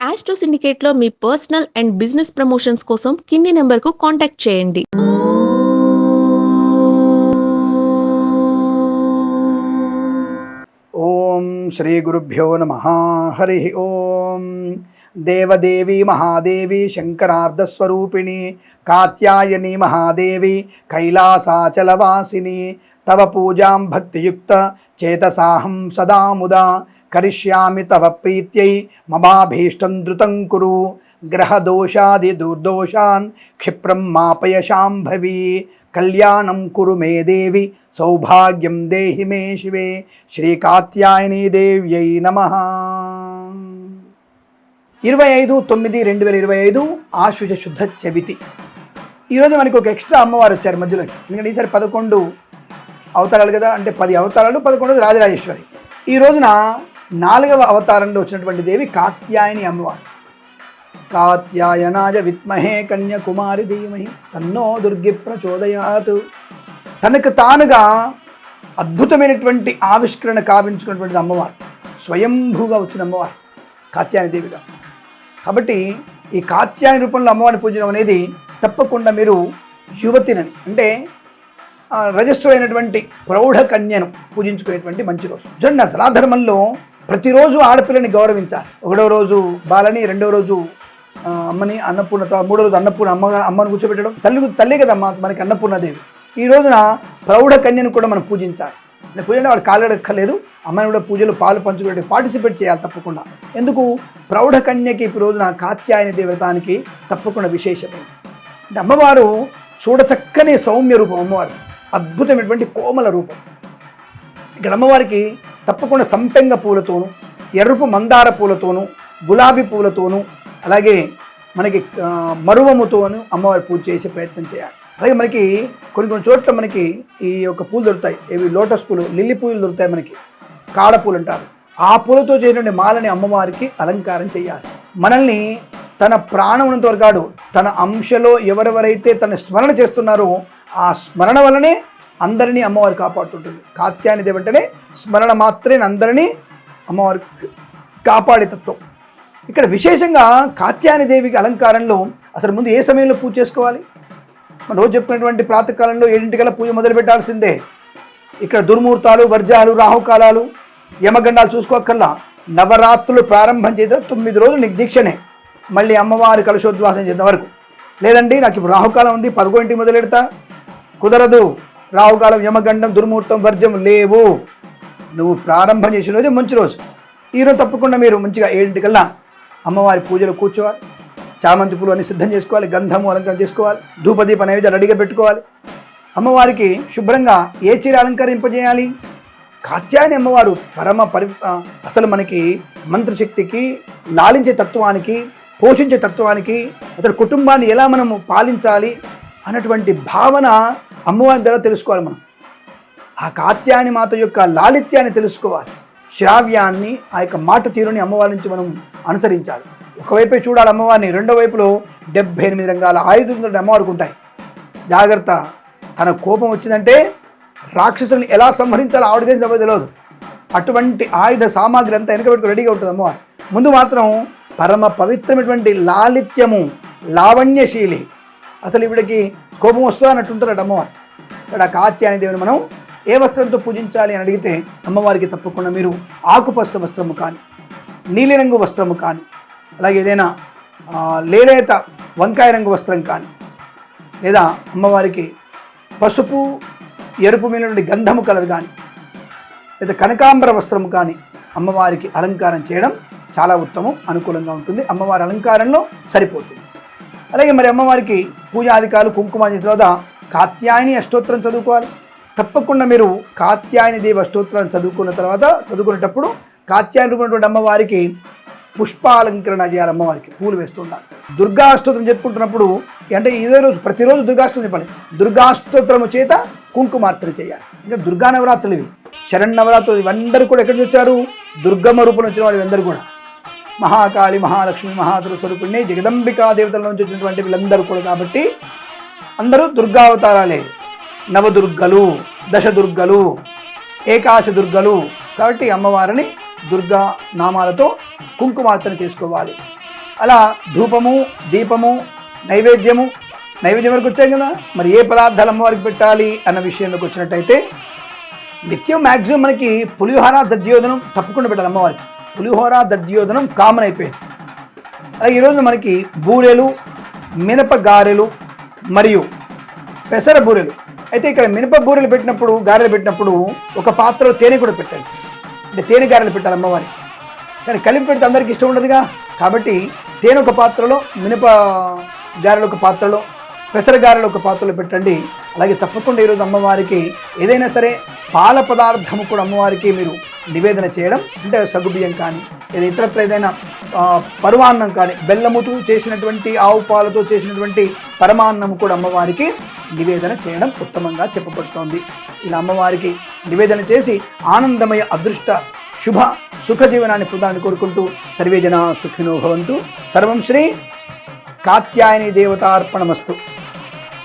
Astro సిండికేట్లో మీ personal and business promotions కోసం కింది నెంబర్కు కాంటాక్ట్ చేయండి. ఓం శ్రీ గురుభ్యో నమ. హరి ఓం. దేవదేవి మహాదేవి శంకరార్ధస్వరూపిణి కాత్యాయని మహాదేవి కైలాసాచలవాసిని తవ పూజాం భక్తియుక్త చేతసాహం సదా ముదా కరిష్యామి తవ ప్రీత్యై మమాభీష్టం ధృతం కురు. గ్రహదోషాది దుర్దోషాన్ క్షిప్రం మాపయ శాంభవి కళ్యాణం కురు మే దేవి సౌభాగ్యం దేహి మే శివే. శ్రీ కాత్యాయని దేవ్యై నమ. ఇరవై ఐదు తొమ్మిది రెండు వేల ఇరవై ఐదు ఆశ్వజ శుద్ధ చవితి. ఈరోజు మనకి ఒక ఎక్స్ట్రా అమ్మవారు వచ్చారు మధ్యలో. ఎందుకంటే ఈసారి పదకొండు అవతారాలు కదా అంటే పది అవతారాలు పదకొండు రాజరాజేశ్వరి. ఈ రోజున నాలుగవ అవతారంలో వచ్చినటువంటి దేవి కాత్యాయని అమ్మవారు. కాత్యాయనాయ విత్మహే కన్యకుమారి ధీమహి తన్నో దుర్గి ప్రచోదయాత్. తనకు తానుగా అద్భుతమైనటువంటి ఆవిష్కరణ కావించుకున్నటువంటి అమ్మవారు. స్వయంభూగా వచ్చిన అమ్మవారు కాత్యాయని దేవిగా. కాబట్టి ఈ కాత్యాయని రూపంలో అమ్మవారిని పూజనం అనేది తప్పకుండా మీరు యువతినని అంటే రజస్సు అయినటువంటి ప్రౌఢ కన్యను పూజించుకునేటువంటి మంచి రోజు. చూడండి అసలు ధర్మంలో ప్రతిరోజు ఆడపిల్లని గౌరవించాలి. ఒకటో రోజు బాలని రెండో రోజు అమ్మని అన్నపూర్ణ మూడో రోజు అన్నపూర్ణ అమ్మగా అమ్మని కూర్చోబెట్టడం. తల్లి తల్లి కదా మనకి అన్నపూర్ణదేవి ఈ రోజున ప్రౌఢ కన్యను కూడా మనం పూజించాలి. అంటే పూజ వాళ్ళు కాళ్ళడక్కర్లేదు అమ్మాయిని కూడా పూజలు పాలు పంచుకునే పార్టిసిపేట్ చేయాలి తప్పకుండా. ఎందుకు? ప్రౌఢ కన్యకి ఈ రోజున కాత్యాయని దేవతానికి తప్పకుండా విశేషమైంది అమ్మవారు చూడచక్కని సౌమ్య రూపం అమ్మవారు అద్భుతమైనటువంటి కోమల రూపం. ఇక్కడ అమ్మవారికి తప్పకుండా సంపెంగ పూలతోనూ ఎరుపు మందార పూలతోనూ గులాబీ పూలతోనూ అలాగే మనకి మరువముతోనూ అమ్మవారి పూజ చేసే ప్రయత్నం చేయాలి. అలాగే మనకి కొన్ని కొన్ని చోట్ల మనకి ఈ యొక్క పూలు దొరుకుతాయి. ఇవి లోటస్ పూలు లిల్లీ పూలు దొరుకుతాయి మనకి. కాడ పూలు అంటారు ఆ పూలతో చేసినటువంటి మాలని అమ్మవారికి అలంకారం చేయాలి. మనల్ని తన ప్రాణమునంత కాడు తన అంశలో ఎవరెవరైతే తన స్మరణ చేస్తున్నారో ఆ స్మరణ వలనే అందరినీ అమ్మవారు కాపాడుతుంటుంది. కాత్యాయని దేవి అంటేనే స్మరణ మాత్రమే అందరినీ అమ్మవారు కాపాడే తత్వం. ఇక్కడ విశేషంగా కాత్యాయని దేవికి అలంకారంలో అసలు ముందు ఏ సమయంలో పూజ చేసుకోవాలి? మనం రోజు చెప్పినటువంటి ప్రాతకాలంలో ఏడింటికల్లా పూజ మొదలు పెట్టాల్సిందే. ఇక్కడ దుర్ముహూర్తాలు వర్జాలు రాహుకాలాలు యమగండాలు చూసుకోకల్లా నవరాత్రులు ప్రారంభం చేసిన తొమ్మిది రోజులు నీకు దీక్షనే మళ్ళీ అమ్మవారి కలశోద్వాసం చేసిన వరకు. లేదండి నాకు ఇప్పుడు రాహుకాలం ఉంది పదకొండింటికి మొదలెడతా. కుదరదు. రావుకాలం యమగండం దుర్ముహూర్తం వర్జం లేవు. నువ్వు ప్రారంభం చేసిన రోజు మంచి రోజు. ఈరోజు తప్పకుండా మీరు మంచిగా ఏడింటికల్లా అమ్మవారి పూజలు కూర్చోవాలి. చామంతి పూలు అన్ని సిద్ధం చేసుకోవాలి గంధము అలంకరణ చేసుకోవాలి ధూపదీప నైవేద్యాలు రెడీగా పెట్టుకోవాలి. అమ్మవారికి శుభ్రంగా ఏ చీర అలంకరింపజేయాలి? కాత్యాయని అమ్మవారు పరమ పరి అసలు మనకి మంత్రశక్తికి లాలించే తత్వానికి పోషించే తత్వానికి అతని కుటుంబాన్ని ఎలా మనము పాలించాలి అన్నటువంటి భావన అమ్మవారిని ద్వారా తెలుసుకోవాలి మనం. ఆ కాత్యాయని మాత యొక్క లాలిత్యాన్ని తెలుసుకోవాలి. శ్రావ్యాన్ని ఆ యొక్క మాట తీరుని అమ్మవారి నుంచి మనం అనుసరించాలి. ఒకవైపే చూడాలి అమ్మవారిని రెండో వైపులో డెబ్బై ఎనిమిది రంగాల ఆయుధులు అమ్మవారికి ఉంటాయి జాగ్రత్త తన కోపం వచ్చిందంటే రాక్షసుల్ని ఎలా సంహరించాలో ఆవిడదేం చెప్ప తెలియదు. అటువంటి ఆయుధ సామాగ్రి అంతా వెనకబెట్టుకు రెడీగా ఉంటుంది అమ్మవారు. ముందు మాత్రం పరమ పవిత్రమైనటువంటి లాలిత్యము లావణ్యశీలి. అసలు ఇవిడికి కోపం వస్తుందన్నట్టు ఉంటారట అమ్మవారు. ఇక్కడ కాత్యాయని దేవుని మనం ఏ వస్త్రంతో పూజించాలి అని అడిగితే అమ్మవారికి తప్పకుండా మీరు ఆకుపచ్చ వస్త్రము కానీ నీలిరంగు వస్త్రము కానీ అలాగే ఏదైనా లేలేత వంకాయ రంగు వస్త్రం కానీ లేదా అమ్మవారికి పసుపు ఎరుపు మీద గంధము కలర్ కానీ లేదా కనకాంబర వస్త్రము కానీ అమ్మవారికి అలంకారం చేయడం చాలా ఉత్తమం అనుకూలంగా ఉంటుంది. అమ్మవారి అలంకారంలో సరిపోతుంది. అలాగే మరి అమ్మవారికి పూజాధికారులు కుంకుమ చేసిన తర్వాత కాత్యాయని అష్టోత్తరం చదువుకోవాలి. తప్పకుండా మీరు కాత్యాయని దేవి అష్టోత్తరాన్ని చదువుకున్న తర్వాత చదువుకునేటప్పుడు కాత్యాయని రూపమైనటువంటి అమ్మవారికి పుష్పాలంకరణ చేయాలి అమ్మవారికి పూలు వేస్తుండాలి దుర్గాష్టోత్రం చెప్పుకుంటున్నప్పుడు అంటే ఇదే రోజు ప్రతిరోజు దుర్గాష్టోత్రం చెప్పండి దుర్గాష్టోత్రము చేత కుంకుమార్చన చేయాలి. అంటే దుర్గా నవరాత్రులు ఇవి. శరణ్ నవరాత్రులు ఇవందరూ కూడా ఎక్కడ వచ్చారు? దుర్గమ్మ రూపంలో వచ్చిన వాళ్ళు అందరూ కూడా. మహాకాళి మహాలక్ష్మి మహాదురు స్వరూపుణ్ణి జగదంబికా దేవతల నుంచి వచ్చినటువంటి వీళ్ళందరూ కూడా కాబట్టి అందరూ దుర్గావతారాలే. నవదుర్గలు దశదుర్గలు ఏకాశ దుర్గలు కాబట్టి అమ్మవారిని దుర్గా నామాలతో కుంకుమార్తన చేసుకోవాలి. అలా ధూపము దీపము నైవేద్యము నైవేద్యం వరకు వచ్చాయి కదా? మరి ఏ పదార్థాలు అమ్మవారికి పెట్టాలి అన్న విషయంలోకి వచ్చినట్టయితే నిత్యం మ్యాక్సిమం మనకి పులిహోర దద్యోధనం తప్పకుండా పెట్టాలి అమ్మవారికి. పులిహోర దద్యోధనం కామన్ అయిపోయింది. అలాగే ఈరోజు మనకి బూరెలు మినప గారెలు మరియు పెసర బూరెలు. అయితే ఇక్కడ మినప బూరెలు పెట్టినప్పుడు గారెలు పెట్టినప్పుడు ఒక పాత్రలో తేనె కూడా పెట్టాలి. అంటే తేనె గారెలు పెట్టాలి అమ్మవారికి కానీ కలిపి పెడితే అందరికీ ఇష్టం ఉండదుగా? కాబట్టి తేనె ఒక పాత్రలో మినప గారెలు ఒక పాత్రలో పెసర గారెలు ఒక పాత్రలో పెట్టండి. అలాగే తప్పకుండా ఈరోజు అమ్మవారికి ఏదైనా సరే పాల పదార్థము కూడా అమ్మవారికి మీరు నివేదన చేయడం అంటే సగ్గుబియ్యం కానీ లేదా ఇతరత్ర ఏదైనా పరమాన్నం కానీ బెల్లముతో చేసినటువంటి ఆవు పాలతో చేసినటువంటి పరమాన్నం కూడా అమ్మవారికి నివేదన చేయడం ఉత్తమంగా చెప్పబడుతోంది. ఇలా అమ్మవారికి నివేదన చేసి ఆనందమయ అదృష్ట శుభ సుఖ జీవనాన్ని పొందాలని కోరుకుంటూ సర్వే జన సుఖినో భవంతు. సర్వం శ్రీ కాత్యాయని దేవతార్పణమస్తు.